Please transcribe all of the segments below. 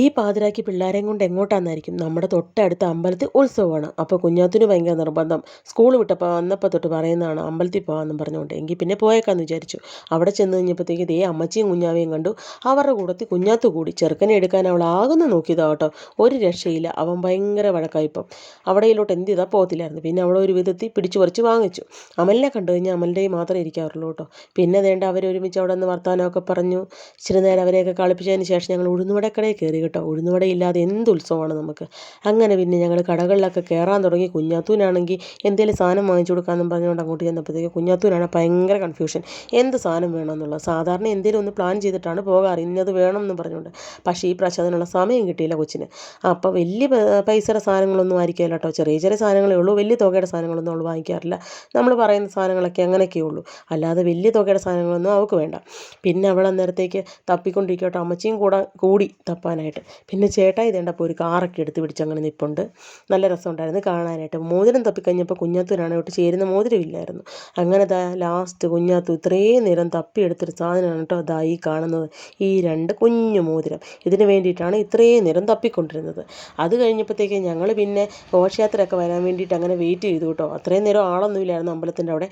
ഈ പാതിരാക്കി പിള്ളേരെയും കൊണ്ട് എങ്ങോട്ടാന്നായിരിക്കും? നമ്മുടെ തൊട്ടടുത്ത അമ്പലത്തിൽ ഉത്സവമാണ്. അപ്പോൾ കുഞ്ഞാത്തിന് ഭയങ്കര നിർബന്ധം. സ്കൂൾ വിട്ടപ്പോൾ വന്നപ്പോൾ തൊട്ട് പറയുന്നതാണ് അമ്പലത്തിൽ പോകാമെന്നും പറഞ്ഞുകൊണ്ട്. എങ്കിൽ പിന്നെ പോയേക്കാന്ന് വിചാരിച്ചു. അവിടെ ചെന്ന് കഴിഞ്ഞപ്പോഴത്തേക്ക് ദേ അമ്മച്ചിയും കുഞ്ഞാവയും കണ്ടു. അവരുടെ കൂടത്തിൽ കുഞ്ഞാത്ത് കൂടി ചെറുക്കനെ എടുക്കാൻ അവൾ ആകുന്ന നോക്കിയതാ കേട്ടോ. ഒരു രക്ഷയില്ല. അവൻ ഭയങ്കര വഴക്കായിപ്പം. അവിടെയിലോട്ട് എന്ത് ചെയ്താൽ പോകത്തില്ലായിരുന്നു. പിന്നെ അവളെ ഒരു വിധത്തിൽ പിടിച്ചു പറിച്ച് വാങ്ങിച്ചു. അമലിനെ കണ്ടു കഴിഞ്ഞാൽ അമലിന്റെ മാത്രമേ ഇരിക്കാറുള്ളൂ കേട്ടോ. പിന്നെ വേണ്ട അവരൊരുമിച്ച് അവിടെ നിന്ന് വർത്തമാനമൊക്കെ പറഞ്ഞു. ഇച്ചിരി നേരം അവരെയൊക്കെ കളിപ്പിച്ചതിന് ശേഷം ഞങ്ങൾ ഉഴുന്നുവടക്കടയിൽ കയറി കേട്ടോ. ഉഴുന്നുവട ഇല്ലാതെ എന്ത് ഉത്സവമാണ് നമുക്ക്? അങ്ങനെ പിന്നെ ഞങ്ങൾ കടകളിലൊക്കെ കയറാൻ തുടങ്ങി. കുഞ്ഞാത്തൂനാണെങ്കിൽ എന്തെങ്കിലും സാധനം വാങ്ങിച്ചു കൊടുക്കാമെന്നും പറഞ്ഞുകൊണ്ട് അങ്ങോട്ട് ചെന്നപ്പോഴത്തേക്ക് കുഞ്ഞാത്തൂനാണ് ഭയങ്കര കൺഫ്യൂഷൻ എന്ത് സാധനം വേണമെന്നുള്ളത്? സാധാരണ എന്തെങ്കിലും ഒന്ന് പ്ലാൻ ചെയ്തിട്ടാണ് പോകാറ്. ഇന്നത് വേണം എന്ന് പറഞ്ഞുകൊണ്ട്. പക്ഷേ ഈ പ്രാവശ്യം അതിനുള്ള സമയം കിട്ടിയില്ല കൊച്ചിന്. അപ്പോൾ വലിയ പൈസയുടെ സാധനങ്ങളൊന്നും ആയിരിക്കില്ല കേട്ടോ. ചെറിയ ചെറിയ സാധനങ്ങളേ ഉള്ളൂ. വലിയ തുകയുടെ സാധനങ്ങളൊന്നും അവൾ വാങ്ങിക്കാറില്ല. നമ്മൾ പറയുന്ന സാധനങ്ങളൊക്കെ അങ്ങനെയൊക്കെ ഉള്ളൂ. അല്ലാതെ വലിയ തുകയുടെ സാധനങ്ങളൊന്നും അവൾക്ക് വേണ്ട. പിന്നെ അവൾ അന്നേരത്തേക്ക് തപ്പിക്കൊണ്ടിരിക്കട്ടോ. അമ്മച്ചിയും കൂടെ കൂടി തപ്പാനായിട്ട് പിന്നെ ചേട്ടായി ഇതേണ്ടപ്പോൾ ഒരു കാറൊക്കെ എടുത്ത് പിടിച്ച് അങ്ങനെ നിൽപ്പുണ്ട് നല്ല രസമുണ്ടായിരുന്നു കാണാനായിട്ട്. മോതിരം തപ്പിക്കഴിഞ്ഞപ്പോൾ കുഞ്ഞാത്തൂരാണ് ഒട്ട് ചേരുന്ന മോതിരമില്ലായിരുന്നു അങ്ങനെ ദാ ലാസ്റ്റ് കുഞ്ഞാത്തു ഇത്രയും നേരം തപ്പിയെടുത്തൊരു സാധനമാണ് കേട്ടോ അതാ ഈ കാണുന്നത്. ഈ രണ്ട് കുഞ്ഞു മോതിരം. ഇതിന് വേണ്ടിയിട്ടാണ് ഇത്രയും നേരം തപ്പിക്കൊണ്ടിരുന്നത്. അത് കഴിഞ്ഞപ്പോഴത്തേക്ക് ഞങ്ങൾ പിന്നെ ഘോഷയാത്രയൊക്കെ വരാൻ വേണ്ടിയിട്ട് അങ്ങനെ വെയിറ്റ് ചെയ്തു കേട്ടോ. അത്രയും നേരം ആളൊന്നുമില്ലായിരുന്നു അമ്പലത്തിന്റെ അവിടെ.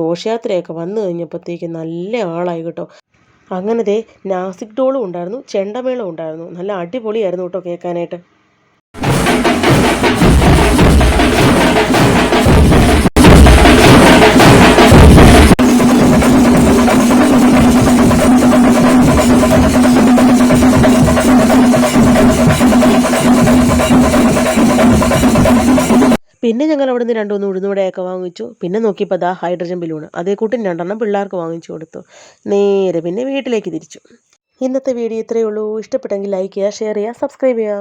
ഘോഷയാത്രയൊക്കെ വന്നു കഴിഞ്ഞപ്പോഴത്തേക്ക് നല്ല ആളായി കേട്ടോ. അങ്ങനെ ദേ നാസിക് ഡോളും ഉണ്ടായിരുന്നു ചെണ്ടമേളം ഉണ്ടായിരുന്നു. നല്ല അടിപൊളിയായിരുന്നു കേട്ടോ കേൾക്കാനായിട്ട്. പിന്നെ ഞങ്ങൾ അവിടെ നിന്ന് രണ്ടുമൂന്ന് ഉഴുന്നുവടയൊക്കെ വാങ്ങിച്ചു. പിന്നെ നോക്കിയപ്പോൾ അതാ ഹൈഡ്രജൻ ബലൂണ് അതേ കൂട്ടി രണ്ടെണ്ണം പിള്ളേർക്ക് വാങ്ങിച്ചു കൊടുത്തു. നേരെ പിന്നെ വീട്ടിലേക്ക് തിരിച്ചു. ഇന്നത്തെ വീഡിയോ ഇത്രയേ ഉള്ളൂ. ഇഷ്ടപ്പെട്ടെങ്കിൽ ലൈക്ക് ചെയ്യുക ഷെയർ ചെയ്യുക സബ്സ്ക്രൈബ് ചെയ്യുക.